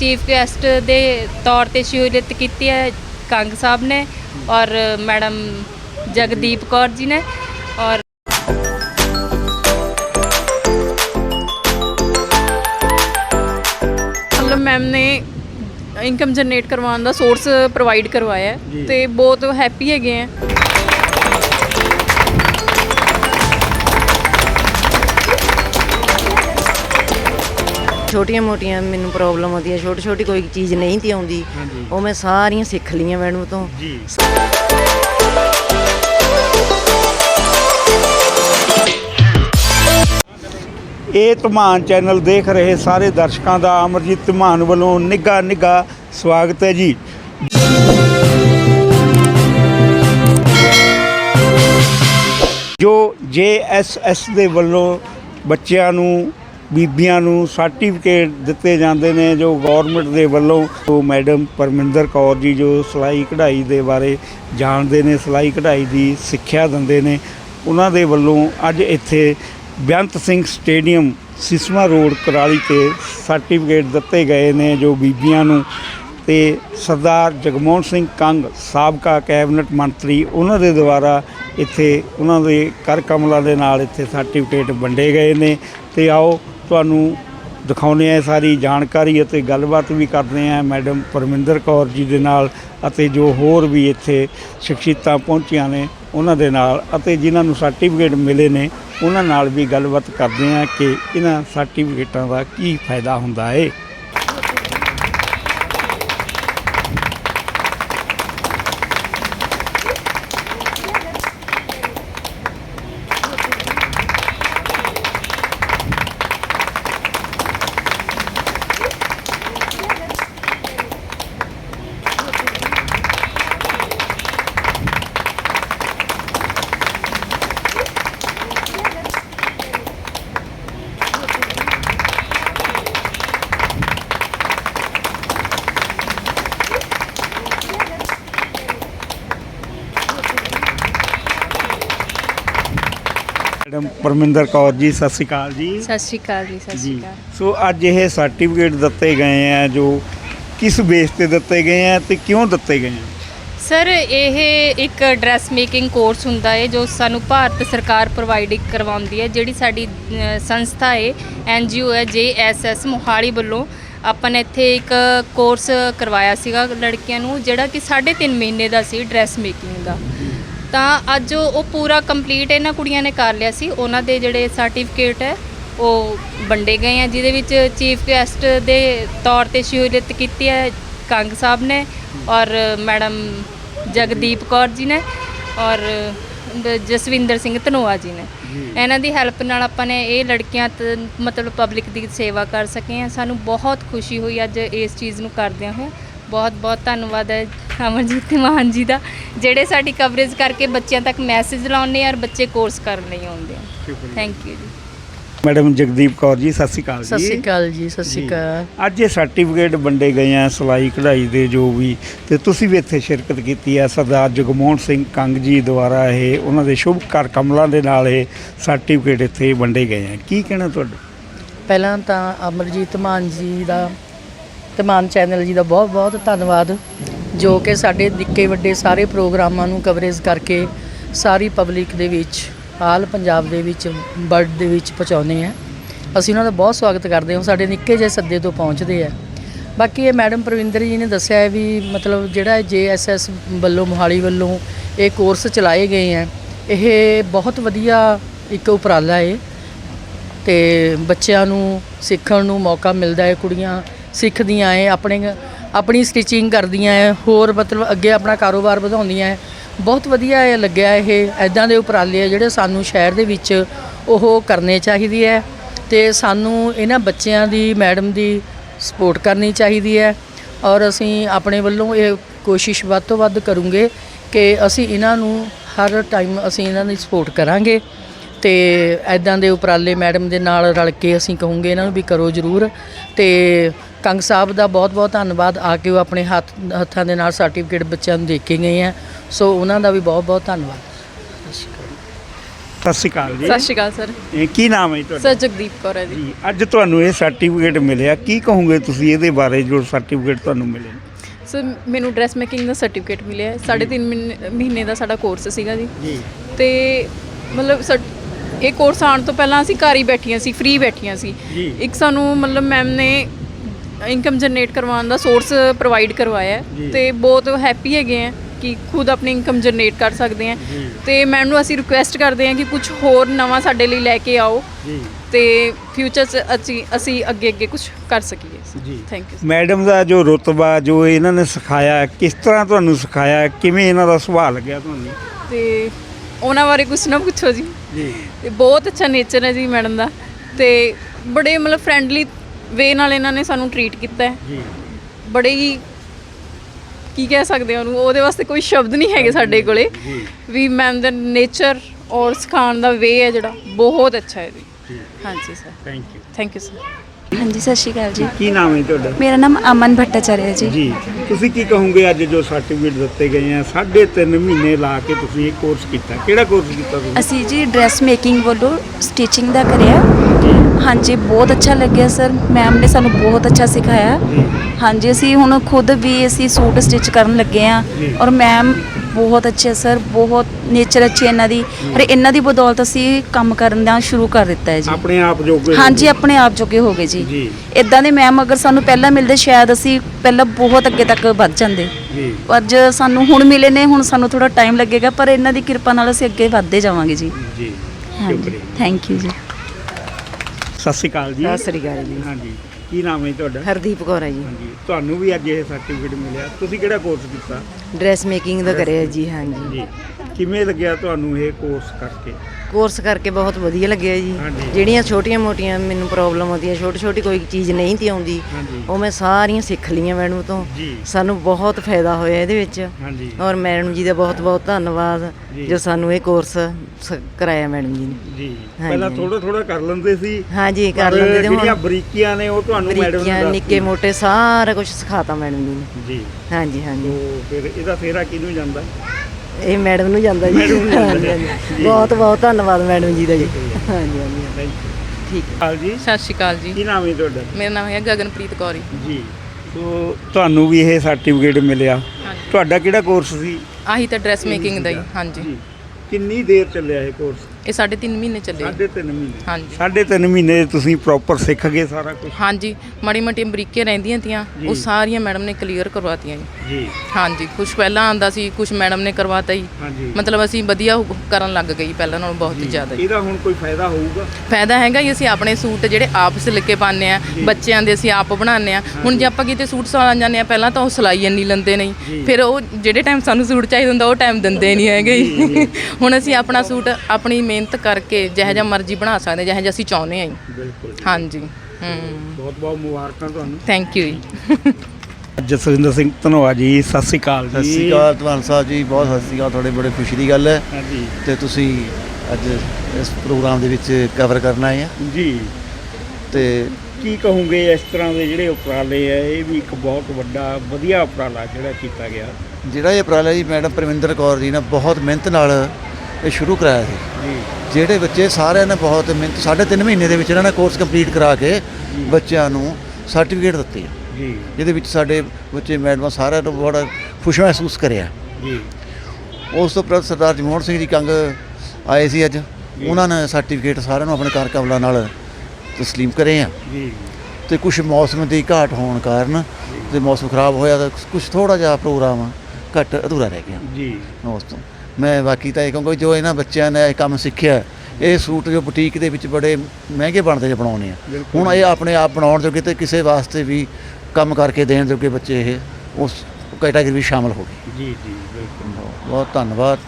Chief guest ਦੇ ਤੌਰ ਤੇ ਸ਼ਮੂਲੀਅਤ ਕੀਤੀ ਹੈ ਕੰਗ ਸਾਹਿਬ ਨੇ ਔਰ ਮੈਡਮ ਜਗਦੀਪ ਕੌਰ ਜੀ ਨੇ ਔਰ ਮਤਲਬ ਮੈਮ ਨੇ ਇਨਕਮ ਜਨਰੇਟ ਕਰਵਾਉਣ ਦਾ ਸੋਰਸ ਪ੍ਰੋਵਾਈਡ ਕਰਵਾਇਆ ਹੈ ਤੇ ਬਹੁਤ ਹੈਪੀ ਹੈਗੇ ਆ। ਛੋਟੀਆਂ ਮੋਟੀਆਂ ਮੈਨੂੰ ਪ੍ਰੋਬਲਮ ਆਉਂਦੀ ਹੈ ਛੋਟੀ ਛੋਟੀ ਕੋਈ ਚੀਜ਼ ਨਹੀਂ ਤੀ ਆਉਂਦੀ। ਉਹ ਮੈਂ ਸਾਰੀਆਂ ਸਿੱਖ ਲਈਆਂ ਮੈਡਮ ਤੋਂ। ਜੀ। ਇਹ ਧਮਾਨ ਚੈਨਲ ਦੇਖ ਰਹੇ ਸਾਰੇ ਦਰਸ਼ਕਾਂ ਦਾ ਅਮਰਜੀਤ ਧਮਾਨ ਵੱਲੋਂ ਨਿੱਘਾ ਨਿੱਘਾ ਸਵਾਗਤ ਹੈ ਜੀ। ਜੋ ਜੇਐਸਐਸ ਦੇ ਵੱਲੋਂ ਬੱਚਿਆਂ ਨੂੰ ਬੀਬੀਆਂ ਨੂੰ ਸਰਟੀਫਿਕੇਟ ਦਿੱਤੇ ਜਾਂਦੇ ਨੇ ਜੋ ਗਵਰਨਮੈਂਟ ਦੇ ਵੱਲੋਂ। ਉਹ ਮੈਡਮ ਪਰਮਿੰਦਰ ਕੌਰ ਜੀ ਜੋ ਸਿਲਾਈ ਕਢਾਈ ਦੇ ਬਾਰੇ ਜਾਣਦੇ ਨੇ, ਸਿਲਾਈ ਕਢਾਈ ਦੀ ਸਿੱਖਿਆ ਦਿੰਦੇ ਨੇ, ਉਹਨਾਂ ਦੇ ਵੱਲੋਂ ਅੱਜ ਇੱਥੇ ਬੇਅੰਤ ਸਿੰਘ ਸਟੇਡੀਅਮ, ਸਿਸਮਾ ਰੋਡ ਕਰਾਲੀ ਤੇ ਸਰਟੀਫਿਕੇਟ ਦਿੱਤੇ ਗਏ ਨੇ ਜੋ ਬੀਬੀਆਂ ਨੂੰ। ਤੇ ਸਰਦਾਰ ਜਗਮੋਹਨ ਸਿੰਘ ਕੰਗ, ਸਾਬਕਾ ਕੈਬਨਿਟ ਮੰਤਰੀ, ਉਹਨਾਂ ਦੇ ਦੁਆਰਾ ਇੱਥੇ, ਉਹਨਾਂ ਦੇ ਕਰ ਕਮਲਾਂ ਦੇ ਨਾਲ ਇੱਥੇ ਸਰਟੀਫਿਕੇਟ ਵੰਡੇ ਗਏ ਨੇ। ਤੇ ਆਓ ਤੁਹਾਨੂੰ ਦਿਖਾਉਂਦੇ ਆ ਸਾਰੀ ਜਾਣਕਾਰੀ ਅਤੇ ਗੱਲਬਾਤ ਵੀ ਕਰਦੇ ਆ ਮੈਡਮ ਪਰਮਿੰਦਰ ਕੌਰ ਜੀ ਦੇ ਨਾਲ ਅਤੇ ਜੋ ਹੋਰ ਵੀ ਇੱਥੇ ਸ਼ਖਸੀਅਤਾਂ ਪਹੁੰਚੀਆਂ ਨੇ ਉਹਨਾਂ ਦੇ ਨਾਲ ਅਤੇ ਜਿਨ੍ਹਾਂ ਨੂੰ ਸਰਟੀਫਿਕੇਟ ਮਿਲੇ ਨੇ, ਉਹਨਾਂ ਨਾਲ ਵੀ ਗੱਲਬਾਤ ਕਰਦੇ ਆ ਕਿ ਇਹਨਾਂ ਸਰਟੀਫਿਕੇਟਾਂ ਦਾ ਕੀ ਫਾਇਦਾ ਹੁੰਦਾ ਏ ਮੈਡਮ ਪਰਮਿੰਦਰ ਕੌਰ ਜੀ ਸਤਿ ਸ਼੍ਰੀ ਅਕਾਲ ਜੀ। ਸਤਿ ਸ਼੍ਰੀ ਅਕਾਲ ਜੀ ਸਤਿ ਸ਼੍ਰੀ ਅਕਾਲ। ਸੋ ਅੱਜ ਇਹ ਸਰਟੀਫਿਕੇਟ ਦਿੱਤੇ ਗਏ ਆ ਜੋ ਕਿਸ ਬੇਸ ਤੇ ਦਿੱਤੇ ਗਏ ਆ ਤੇ ਕਿਉਂ ਦਿੱਤੇ ਗਏ ਆ? ਸਰ ਇਹ ਇੱਕ ਡਰੈਸ ਮੇਕਿੰਗ ਕੋਰਸ ਹੁੰਦਾ ਹੈ ਜੋ ਸਾਨੂੰ ਭਾਰਤ ਸਰਕਾਰ ਪ੍ਰੋਵਾਈਡ ਕਰਵਾਉਂਦੀ ਹੈ ਜਿਹੜੀ ਸਾਡੀ ਸੰਸਥਾ ਹੈ ਐਨਜੀਓ ਹੈ ਜੇਐਸਐਸ ਮੋਹਾਲੀ ਵੱਲੋਂ। ਆਪਾਂ ਨੇ ਇੱਥੇ ਇੱਕ ਕੋਰਸ ਕਰਵਾਇਆ ਸੀਗਾ ਲੜਕੀਆਂ ਨੂੰ ਜਿਹੜਾ ਕਿ 3.5 ਮਹੀਨੇ ਦਾ ਸੀ ਡਰੈਸ ਮੇਕਿੰਗ ਦਾ। ਤਾਂ ਅੱਜ ਉਹ ਪੂਰਾ ਕੰਪਲੀਟ ਇਹਨਾਂ ਕੁੜੀਆਂ ਨੇ ਕਰ ਲਿਆ ਸੀ। ਉਹਨਾਂ ਦੇ ਜਿਹੜੇ ਸਰਟੀਫਿਕੇਟ ਹੈ ਉਹ ਵੰਡੇ ਗਏ ਆ ਜਿਹਦੇ ਵਿੱਚ ਚੀਫ ਗੈਸਟ ਦੇ ਤੌਰ ਤੇ ਸ਼ਮੂਲੀਅਤ ਕੀਤੀ ਹੈ ਕੰਗ ਸਾਹਿਬ ਨੇ ਔਰ ਮੈਡਮ ਜਗਦੀਪ ਕੌਰ ਜੀ ਨੇ ਔਰ ਜਸਵਿੰਦਰ ਸਿੰਘ ਧਨੋਆ ਜੀ ਨੇ। ਇਹਨਾਂ ਦੀ ਹੈਲਪ ਨਾਲ ਆਪਾਂ ਨੇ ਇਹ ਲੜਕੀਆਂ ਮਤਲਬ ਪਬਲਿਕ ਦੀ ਸੇਵਾ ਕਰ ਸਕੇ ਆ। ਸਾਨੂੰ ਬਹੁਤ ਖੁਸ਼ੀ ਹੋਈ ਅੱਜ ਇਸ ਚੀਜ਼ ਨੂੰ ਕਰਦਿਆਂ ਹੋਇਆ। ਬਹੁਤ ਬਹੁਤ ਧੰਨਵਾਦ ਹੈ। ਅਮਰਜੀਤ ਮਾਨ ਜੀ ਦਾ ਜਿਹੜੇ ਸਾਡੀ ਕਵਰੇਜ ਕਰਕੇ ਬੱਚਿਆਂ ਤੱਕ ਮੈਸੇਜ ਲਾਉਂਦੇ ਆ ਔਰ ਬੱਚੇ ਕੋਰਸ ਕਰਨ ਲਈ ਆਉਂਦੇ ਆ। Thank you ji. Madam Jagdeep Kaur ji ਸਤਿ ਸ਼੍ਰੀ ਅਕਾਲ ਜੀ। ਸਤਿ ਸ਼੍ਰੀ ਅਕਾਲ ਜੀ ਸਤਿ ਸ਼੍ਰੀ। ਅਕਾਲ। ਅੱਜ ਇਹ ਸਰਟੀਫਿਕੇਟ ਵੰਡੇ ਗਏ ਆ ਸਿਲਾਈ ਕਢਾਈ ਦੇ ਜੋ ਵੀ ਤੇ ਤੁਸੀਂ ਵੀ ਇੱਥੇ ਸ਼ਿਰਕਤ ਕੀਤੀ ਹੈ ਸਰਦਾਰ ਜਗਮੋਹਨ ਸਿੰਘ ਕੰਗ ਜੀ ਦੁਆਰਾ ਇਹ ਉਹਨਾਂ ਦੇ ਸ਼ੁਭ ਕਰ ਕਮਲਾਂ ਦੇ ਨਾਲ ਇਹ ਸਰਟੀਫਿਕੇਟ ਇੱਥੇ ਵੰਡੇ ਗਏ ਆ। ਕੀ ਕਹਿਣਾ ਤੁਹਾਡਾ? ਪਹਿਲਾਂ ਤਾਂ ਅਮਰਜੀਤ ਮਾਨ ਜੀ ਦਾ ਤੇ ਮਾਨ ਚੈਨਲ ਜੀ ਦਾ ਬਹੁਤ ਬਹੁਤ ਧੰਨਵਾਦ। ਜੋ ਕਿ ਸਾਡੇ ਨਿੱਕੇ ਵੱਡੇ ਸਾਰੇ ਪ੍ਰੋਗਰਾਮਾਂ ਨੂੰ ਕਵਰੇਜ ਕਰਕੇ ਸਾਰੀ ਪਬਲਿਕ ਦੇ ਵਿੱਚ, ਆਲ ਪੰਜਾਬ ਦੇ ਵਿੱਚ ਵਰਲਡ ਦੇ ਵਿੱਚ ਪਹੁੰਚਾਉਂਦੇ ਆ। ਅਸੀਂ ਉਹਨਾਂ ਦਾ ਬਹੁਤ ਸਵਾਗਤ ਕਰਦੇ ਹਾਂ। ਸਾਡੇ ਨਿੱਕੇ ਜਿਹੇ ਸੱਦੇ ਤੋਂ ਪਹੁੰਚਦੇ ਆ। ਬਾਕੀ ਇਹ ਮੈਡਮ ਪ੍ਰਵਿੰਦਰ ਜੀ ਨੇ ਦੱਸਿਆ ਹੈ ਵੀ ਮਤਲਬ ਜਿਹੜਾ ਜੇਐਸਐਸ ਵੱਲੋਂ, ਮੋਹਾਲੀ ਵੱਲੋਂ ਇਹ ਕੋਰਸ ਚਲਾਏ ਗਏ ਆ, ਇਹ ਬਹੁਤ ਵਧੀਆ ਇੱਕ ਉਪਰਾਲਾ ਹੈ ਤੇ ਬੱਚਿਆਂ ਨੂੰ ਸਿੱਖਣ ਨੂੰ ਮੌਕਾ ਮਿਲਦਾ ਹੈ, ਕੁੜੀਆਂ ਸਿੱਖਦੀਆਂ ਹੈ ਆਪਣੇ ਆਪਣੀ ਸਟਿਚਿੰਗ ਕਰਦੀਆਂ ਹੈ ਹੋਰ ਮਤਲਬ ਅੱਗੇ ਆਪਣਾ ਕਾਰੋਬਾਰ ਵਧਾਉਂਦੀਆਂ ਹੈ ਬਹੁਤ ਵਧੀਆ ਇਹ ਲੱਗਿਆ ਇਹ ਐਦਾਂ ਦੇ ਉਪਰਾਲੇ ਆ ਜਿਹੜੇ ਸਾਨੂੰ ਸ਼ਹਿਰ ਦੇ ਵਿੱਚ ਉਹ ਕਰਨੇ ਚਾਹੀਦੀ ਹੈ ਤੇ ਸਾਨੂੰ ਇਹਨਾਂ ਬੱਚਿਆਂ ਦੀ, ਮੈਡਮ ਦੀ ਸਪੋਰਟ ਕਰਨੀ ਚਾਹੀਦੀ ਹੈ ਔਰ ਅਸੀਂ ਆਪਣੇ ਵੱਲੋਂ ਇਹ ਕੋਸ਼ਿਸ਼ ਵੱਧ ਤੋਂ ਵੱਧ ਕਰੂੰਗੇ ਕਿ ਅਸੀਂ ਇਹਨਾਂ ਨੂੰ ਹਰ ਟਾਈਮ ਅਸੀਂ ਇਹਨਾਂ ਦੀ ਸਪੋਰਟ ਕਰਾਂਗੇ ਤੇ ਐਦਾਂ ਦੇ ਉਪਰਾਲੇ ਮੈਡਮ ਦੇ ਨਾਲ ਰਲ ਕੇ ਅਸੀਂ ਕਹੂੰਗੇ ਇਹਨਾਂ ਨੂੰ ਵੀ ਕਰੋ ਜ਼ਰੂਰ ਤੇ ਕੰਗ ਸਾਹਿਬ ਦਾ ਬਹੁਤ ਬਹੁਤ ਧੰਨਵਾਦ ਆ ਕੇ ਉਹ ਆਪਣੇ ਹੱਥ ਹੱਥਾਂ ਦੇ ਨਾਲ ਸਰਟੀਫਿਕੇਟ ਬੱਚਿਆਂ ਨੂੰ ਦੇ ਕੇ ਗਏ ਆ। ਸੋ ਉਹਨਾਂ ਦਾ ਵੀ ਬਹੁਤ ਬਹੁਤ ਧੰਨਵਾਦ। ਸਤਿ ਸ਼੍ਰੀ ਅਕਾਲ ਜੀ। ਸਤਿ ਸ਼੍ਰੀ ਅਕਾਲ ਸਰ। ਇਹ ਕੀ ਨਾਮ ਹੈ ਤੁਹਾਡਾ? ਸਰ ਜਗਦੀਪ ਕੌਰ ਹੈ ਜੀ। ਜੀ ਅੱਜ ਤੁਹਾਨੂੰ ਇਹ ਸਰਟੀਫਿਕੇਟ ਮਿਲਿਆ। ਕੀ ਕਹੋਗੇ ਤੁਸੀਂ ਇਹਦੇ ਬਾਰੇ ਜੋ ਸਰਟੀਫਿਕੇਟ ਤੁਹਾਨੂੰ ਮਿਲੇ? ਸਰ ਮੈਨੂੰ ਡਰੈਸ ਮੇਕਿੰਗ ਦਾ ਸਰਟੀਫਿਕੇਟ ਮਿਲਿਆ ਹੈ। ਸਾਢੇ ਤਿੰਨ ਮਹੀਨੇ- ਮਹੀਨੇ ਦਾ ਸਾਡਾ ਕੋਰਸ ਸੀਗਾ ਜੀ। ਜੀ। ਤੇ ਮਤਲਬ ਸਰ ਇਹ ਕੋਰਸ ਆਉਣ ਤੋਂ ਪਹਿਲਾਂ ਅਸੀਂ ਘਰ ਹੀ ਬੈਠੀਆਂ ਸੀ ਫ੍ਰੀ ਬੈਠੀਆਂ ਸੀ। ਜੀ। ਇੱਕ ਸਾਨੂੰ ਮਤਲਬ ਮੈਮ ਨੇ ਇਨਕਮ ਜਨਰੇਟ ਕਰਵਾਉਣ ਦਾ ਸੋਰਸ ਪ੍ਰੋਵਾਈਡ ਕਰਵਾਇਆ। ਹੈ ਤੇ ਬਹੁਤ ਹੈਪੀ ਹੈਗੇ ਆ ਕਿ ਖੁਦ ਆਪਣੀ ਇਨਕਮ ਜਨਰੇਟ ਕਰ ਸਕਦੇ ਆ। ਤੇ ਮੈਮ ਨੂੰ ਅਸੀਂ ਰਿਕੁਐਸਟ ਕਰਦੇ ਹਾਂ ਕਿ ਕੁਝ ਹੋਰ ਨਵਾਂ ਸਾਡੇ ਲਈ ਲੈ ਕੇ ਆਓ। ਤੇ ਫਿਊਚਰ 'ਚ ਅਸੀਂ ਅਸੀਂ ਅੱਗੇ ਅੱਗੇ ਕੁਝ ਕਰ ਸਕੀਏ। ਜੀ। ਥੈਂਕ ਯੂ ਮੈਡਮ ਦਾ ਜੋ ਰੁਤਬਾ ਜੋ ਇਹਨਾਂ ਨੇ ਸਿਖਾਇਆ ਕਿਸ ਤਰ੍ਹਾਂ ਤੁਹਾਨੂੰ ਸਿਖਾਇਆ? ਕਿਵੇਂ ਇਹਨਾਂ ਦਾ ਸੁਭਾਅ ਲੱਗਿਆ ਤੁਹਾਨੂੰ? ਤੇ ਉਹਨਾਂ ਬਾਰੇ ਕੁਝ ਨਾ ਪੁੱਛੋ ਜੀ। ਜੀ। ਤੇ ਬਹੁਤ ਅੱਛਾ ਨੇਚਰ ਹੈ ਜੀ ਮੈਡਮ ਦਾ। ਤੇ ਬੜੇ ਮਤਲਬ ਫਰੈਂਡਲੀ ਵੇ ਨਾਲ ਇਹਨਾਂ ਨੇ ਸਾਨੂੰ ਟਰੀਟ ਕੀਤਾ ਹੈ। ਜੀ। ਬੜੇ ਹੀ ਕੀ ਕਹਿ ਸਕਦੇ ਹਾਂ ਉਹਨੂੰ ਉਹਦੇ ਵਾਸਤੇ ਕੋਈ ਸ਼ਬਦ ਨਹੀਂ ਹੈਗੇ ਸਾਡੇ ਕੋਲੇ। ਜੀ। ਵੀ ਮੈਮ ਦਾ ਨੇਚਰ ਔਰ ਸਿਖਾਉਣ ਦਾ ਵੇ ਹੈ ਜਿਹੜਾ ਬਹੁਤ ਅੱਛਾ ਹੈ ਜੀ ਜੀ। ਹਾਂਜੀ sir thank you thank you sir ਹਾਂਜੀ ਸਤਿ ਸ਼੍ਰੀ ਅਕਾਲ ਜੀ। ਕੀ ਨਾਮ ਹੈ ਤੁਹਾਡਾ? ਮੇਰਾ ਨਾਮ ਅਮਨ ਭੱਟਾਚਾਰਿਆ ਜੀ। ਜੀ ਤੁਸੀਂ ਕੀ ਕਹੋਗੇ ਅੱਜ ਜੋ ਸਰਟੀਫਿਕੇਟ ਦਿੱਤੇ ਗਏ ਆ? ਸਾਢੇ ਤਿੰਨ ਮਹੀਨੇ ਲਾ ਕੇ ਤੁਸੀਂ ਇਹ ਕੋਰਸ ਕੀਤਾ। ਕਿਹੜਾ ਕੋਰਸ ਕੀਤਾ ਤੁਸੀਂ? ਅਸੀਂ ਜੀ ਡਰੈਸ ਮੇਕਿੰਗ ਵੱਲੋਂ ਸਟਿਚਿੰਗ ਦਾ ਕਰਿਆ। ਹਾਂਜੀ ਬਹੁਤ ਅੱਛਾ ਲੱਗਿਆ ਸਰ। ਮੈਮ ਨੇ ਸਾਨੂੰ ਬਹੁਤ ਅੱਛਾ ਸਿਖਾਇਆ। ਹਾਂਜੀ ਅਸੀਂ ਹੁਣ ਖੁਦ ਵੀ ਅਸੀਂ ਸੂਟ ਸਟਿਚ ਕਰਨ ਲੱਗੇ ਆ। ਔਰ ਮੈਮ ਬਹੁਤ ਅੱਛੇ ਸਰ ਬਹੁਤ ਨੇਚਰ ਅੱਛੀ ਇਹਨਾਂ ਦੀ। ਔਰ ਇਹਨਾਂ ਦੀ ਬਦੌਲਤ ਅਸੀਂ ਕੰਮ ਕਰਨ ਦਾ ਸ਼ੁਰੂ ਕਰ ਦਿੱਤਾ ਹੈ ਜੀ। ਆਪਣੇ ਆਪ ਜੋ ਕੋਈ ਹਾਂਜੀ ਆਪਣੇ ਆਪ ਜੋਗੇ ਹੋ ਗਏ ਜੀ। ਜੀ। ਇਦਾਂ ਦੇ ਮੈਮ ਅਗਰ ਸਾਨੂੰ ਪਹਿਲਾਂ ਮਿਲਦੇ ਸ਼ਾਇਦ ਅਸੀਂ ਪਹਿਲਾਂ ਬਹੁਤ ਅੱਗੇ ਤੱਕ ਵੱਧ ਜਾਂਦੇ। ਜੀ। ਅੱਜ ਸਾਨੂੰ ਹੁਣ ਮਿਲੇ ਨੇ ਹੁਣ ਸਾਨੂੰ ਥੋੜਾ ਟਾਈਮ ਲੱਗੇਗਾ ਪਰ ਇਹਨਾਂ ਦੀ ਕਿਰਪਾ ਨਾਲ ਅਸੀਂ ਅੱਗੇ ਵਧਦੇ ਜਾਵਾਂਗੇ ਜੀ। ਜੀ। ਹਾਂਜੀ। ਸ਼ੁਕਰੀਆ। ਥੈਂਕ ਯੂ ਜੀ। ਸਤਿ ਸ਼੍ਰੀ ਅਕਾਲ ਜੀ। ਸਤਿ ਸ੍ਰੀ ਅਕਾਲ ਜੀ। ਹਾਂਜੀ। ਕੀ ਨਾਮ ਹੈ ਤੁਹਾਡਾ? ਹਰਦੀਪ ਕੌਰ ਹੈ ਜੀ। ਹਾਂਜੀ ਤੁਹਾਨੂੰ ਵੀ ਅੱਜ ਇਹ ਸਰਟੀਫਿਕੇਟ ਮਿਲਿਆ। ਤੁਸੀਂ ਕਿਹੜਾ ਕੋਰਸ ਕੀਤਾ? ਡਰੈਸ ਮੇਕਿੰਗ ਦਾ ਕਰਿਆ ਜੀ ਹਾਂਜੀ। ਜੀ। ਕਿਵੇਂ ਲੱਗਿਆ ਤੁਹਾਨੂੰ ਇਹ ਕੋਰਸ ਕਰਕੇ? ਕੋਰਸ ਕਰਕੇ ਬਹੁਤ ਵਧੀਆ ਲੱਗਿਆ ਜੀ। ਜਿਹੜੀਆਂ ਛੋਟੀਆਂ-ਮੋਟੀਆਂ ਮੈਨੂੰ ਪ੍ਰੋਬਲਮ ਆਉਂਦੀਆਂ ਛੋਟੀ-ਛੋਟੀ ਕੋਈ ਚੀਜ਼ ਨਹੀਂ ਤੀ ਆਉਂਦੀ ਉਹ ਮੈਂ ਸਾਰੀਆਂ ਸਿੱਖ ਲਈਆਂ ਮੈਡਮ ਤੋਂ। ਜੀ। ਸਾਨੂੰ ਬਹੁਤ ਫਾਇਦਾ ਹੋਇਆ ਇਹਦੇ ਵਿੱਚ। ਹਾਂਜੀ। ਔਰ ਮੈਡਮ ਜੀ ਦਾ ਬਹੁਤ-ਬਹੁਤ ਧੰਨਵਾਦ ਜੀ। ਜੋ ਸਾਨੂੰ ਇਹ ਕੋਰਸ ਕਰਾਇਆ ਮੈਡਮ ਜੀ ਨੇ। ਜੀ। ਪਹਿਲਾਂ ਥੋੜਾ ਥੋੜਾ ਕਰ ਲੈਂਦੇ ਸੀ। ਹਾਂਜੀ ਕਰ ਪਰ ਲੈਂਦੇ ਤੇ ਜਿਹੜੀਆਂ ਹੁਣ ਬਰੀਕੀਆਂ ਨੇ ਉਹ ਤੁਹਾਨੂੰ ਮੈਡਮ ਨੇ। ਨਿੱਕੇ ਮੋਟੇ ਸਾਰਾ ਕੁਝ ਸਿਖਾਤਾ ਮੈਡਮ ਜੀ ਨੇ। ਜੀ। ਹਾਂਜੀ ਹਾਂਜੀ। ਫਿਰ ਇਹਦਾ ਫੇਰਾ ਕਿਹਨੂੰ ਜਾਂਦਾ? ਇਹ ਮੈਡਮ ਨੂੰ ਜਾਂਦਾ ਜੀ। ਬਹੁਤ ਬਹੁਤ ਧੰਨਵਾਦ ਮੈਡਮ ਜੀ ਦਾ ਜੀ। ਹਾਂਜੀ ਹਾਂਜੀ ਥੈਂਕ ਯੂ ਠੀਕ ਹੈ। ਹਾਲ ਜੀ? ਸਤਿ ਸ਼੍ਰੀ ਅਕਾਲ ਜੀ। ਕੀ ਨਾਮ ਹੈ ਤੁਹਾਡਾ? ਮੇਰਾ ਨਾਮ ਹੈ ਗਗਨਪ੍ਰੀਤ ਕੌਰੀ ਜੀ। ਸੋ ਤੁਹਾਨੂੰ ਵੀ ਇਹ ਸਰਟੀਫਿਕੇਟ ਮਿਲਿਆ। ਤੁਹਾਡਾ ਕਿਹੜਾ ਕੋਰਸ ਸੀ? ਆਹੀ ਤਾਂ ਡਰੈਸ ਮੇਕਿੰਗ ਦਾ ਹੀ। ਹਾਂਜੀ। ਜੀ। ਕਿੰਨੀ ਦੇਰ ਚੱਲਿਆ ਇਹ ਕੋਰਸ ਇਹ ਸਾਢੇ ਤਿੰਨ ਮਹੀਨੇ ਚੱਲੇ। ਸਾਢੇ ਤਿੰਨ ਮਹੀਨੇ। ਹਾਂਜੀ। ਸਾਢੇ ਤਿੰਨ ਮਹੀਨੇ 'ਚ ਤੁਸੀਂ ਪ੍ਰੋਪਰ ਸਿੱਖ ਗਏ ਸਾਰਾ ਕੁਝ ਹਾਂਜੀ ਮਾੜੀ ਮੋਟੀ ਬਰੀਕੀਆਂ ਰਹਿੰਦੀਆਂ ਤੀਆਂ। ਉਹ ਸਾਰੀਆਂ ਮੈਡਮ ਨੇ ਕਲੀਅਰ ਕਰਵਾਤੀਆਂ ਜੀ। ਜੀ। ਹਾਂਜੀ ਕੁਝ ਪਹਿਲਾਂ ਆਂਦਾ ਸੀ ਕੁਝ ਮੈਡਮ ਨੇ ਕਰਵਾਤਾ ਜੀ। ਹਾਂਜੀ। ਮਤਲਬ ਅਸੀਂ ਵਧੀਆ ਕਰਨ ਲੱਗ ਗਏ ਜੀ ਪਹਿਲਾਂ ਨਾਲੋਂ ਬਹੁਤ ਹੀ ਜ਼ਿਆਦਾ ਜੀ। ਇਹਦਾ ਹੁਣ ਕੋਈ ਫਾਇਦਾ ਹੋਊਗਾ? ਫਾਇਦਾ ਹੈਗਾ ਜੀ ਅਸੀਂ ਆਪਣੇ ਸੂਟ ਜਿਹੜੇ ਆਪ ਸਿਲ ਕੇ ਪਾਉਂਦੇ ਆ ਬੱਚਿਆਂ ਦੇ ਅਸੀਂ ਆਪ ਬਣਾਉਂਦੇ ਆ ਹੁਣ ਜੇ ਆਪਾਂ ਕਿਤੇ ਸੂਟ ਸਵਾਉਣ ਜਾਂਦੇ ਆ ਪਹਿਲਾਂ ਤਾਂ ਉਹ ਸਿਲਾਈ ਇੰਨੀ ਲੈਂਦੇ ਨਹੀਂ। ਫਿਰ ਉਹ ਜਿਹੜੇ ਟਾਈਮ ਸਾਨੂੰ ਸੂਟ ਚਾਹੀਦਾ ਹੁੰਦਾ ਉਹ ਟਾਈਮ ਦਿੰਦੇ ਨਹੀਂ ਹੈਗੇ ਜੀ। ਹੁਣ ਅਸੀਂ ਆਪਣਾ ਸੂਟ ਆਪਣੀ ਮਿਹਨਤ ਕਰਕੇ ਜਿਹੋ ਜਿਹਾ ਮਰਜ਼ੀ ਬਣਾ ਸਕਦੇ ਜਿਹੋ ਜਿਹਾ ਅਸੀਂ ਚਾਹੁੰਦੇ ਜੀ। ਬਿਲਕੁਲ ਹਾਂਜੀ। ਹੂੰ। ਬਹੁਤ ਬਹੁਤ ਮੁਬਾਰਕਾਂ ਤੁਹਾਨੂੰ। ਥੈਂਕ ਯੂ ਜੀ। ਜਸਵਿੰਦਰ ਸਿੰਘ ਧਨੋਆ ਜੀ ਸਤਿ ਸ੍ਰੀ ਅਕਾਲ ਜੀ। ਸਤਿ ਸ਼੍ਰੀ ਅਕਾਲ ਧਵਾਨ ਸਾਹਿਬ ਜੀ ਬਹੁਤ ਸਤਿ ਸ਼੍ਰੀ ਅਕਾਲ ਤੁਹਾਡੇ ਬੜੇ ਖੁਸ਼ੀ ਦੀ ਗੱਲ ਹੈ। ਹਾਂਜੀ। ਤੇ ਤੁਸੀਂ ਅੱਜ ਇਸ ਪ੍ਰੋਗਰਾਮ ਦੇ ਵਿੱਚ ਕਵਰ ਕਰਨ ਆਏ ਆ। ਜੀ। ਤੇ ਕੀ ਕਹੋਗੇ ਇਸ ਤਰ੍ਹਾਂ ਦੇ ਜਿਹੜੇ ਉਪਰਾਲੇ ਆ ਇਹ ਵੀ ਇੱਕ ਬਹੁਤ ਵੱਡਾ ਵਧੀਆ ਉਪਰਾਲਾ ਜਿਹੜਾ ਕੀਤਾ ਗਿਆ। ਜਿਹੜਾ ਇਹ ਉਪਰਾਲਾ ਜੀ ਮੈਡਮ ਪਰਮਿੰਦਰ ਕੌਰ ਜੀ ਨੇ ਬਹੁਤ ਮਿਹਨਤ ਨਾਲ ਇਹ ਸ਼ੁਰੂ ਕਰਾਇਆ ਸੀ। ਜੀ। ਜਿਹੜੇ ਬੱਚੇ ਸਾਰਿਆਂ ਨੇ ਬਹੁਤ ਮਿਹਨਤ ਸਾਢੇ ਤਿੰਨ ਮਹੀਨੇ ਦੇ ਵਿੱਚ ਇਹਨਾਂ ਨੇ ਕੋਰਸ ਕੰਪਲੀਟ ਕਰਾ ਕੇ ਬੱਚਿਆਂ ਨੂੰ ਸਰਟੀਫਿਕੇਟ ਦਿੱਤੇ ਜੀ। ਜਿਹਦੇ ਵਿੱਚ ਸਾਡੇ ਬੱਚੇ ਮੈਡਮਾਂ ਸਾਰਿਆਂ ਨੂੰ ਬੜਾ ਖੁਸ਼ ਮਹਿਸੂਸ ਕਰਿਆ। ਜੀ। ਉਸ ਤੋਂ ਉਪਰੰਤ ਸਰਦਾਰ ਜਮੋਹਨ ਸਿੰਘ ਜੀ ਕੰਗ ਆਏ ਸੀ ਅੱਜ। ਉਹਨਾਂ ਨੇ ਸਰਟੀਫਿਕੇਟ ਸਾਰਿਆਂ ਨੂੰ ਆਪਣੇ ਕਾਰਕਬਲਾ ਨਾਲ ਤਸਲੀਮ ਕਰੇ ਆ। ਜੀ। ਤੇ ਕੁਝ ਮੌਸਮ ਦੀ ਘਾਟ ਹੋਣ ਕਾਰਨ ਤੇ ਮੌਸਮ ਖਰਾਬ ਹੋਇਆ ਤਾਂ ਕੁਝ ਥੋੜਾ ਜਿਹਾ ਪ੍ਰੋਗਰਾਮ ਘੱਟ ਅਧੂਰਾ ਰਹਿ ਗਿਆ। ਜੀ। ਉਸ ਤੋਂ ਮੈਂ ਬਾਕੀ ਤਾਂ ਇਹ ਕਹੂੰਗਾ ਜੋ ਇਹਨਾਂ ਬੱਚਿਆਂ ਨੇ ਇਹ ਕੰਮ ਸਿੱਖਿਆ ਇਹ ਸੂਟ ਜੋ ਬੁਟੀਕ ਦੇ ਵਿੱਚ ਬੜੇ ਮਹਿੰਗੇ ਬਣਦੇ ਜੇ ਬਣਾਉਣੇ ਆ। ਹੁਣ ਇਹ ਆਪਣੇ ਆਪ ਬਣਾਉਣ ਜੋਗੇ ਤੇ ਕਿਸੇ ਵਾਸਤੇ ਵੀ ਕੰਮ ਕਰਕੇ ਦੇਣ ਜੋਗੇ ਬੱਚੇ ਇਹ ਉਸ ਕੈਟਾਗਰੀ ਵਿੱਚ ਸ਼ਾਮਲ ਹੋ ਗਏ। ਜੀ ਜੀ ਬਿਲਕੁਲ। ਬਹੁਤ ਧੰਨਵਾਦ।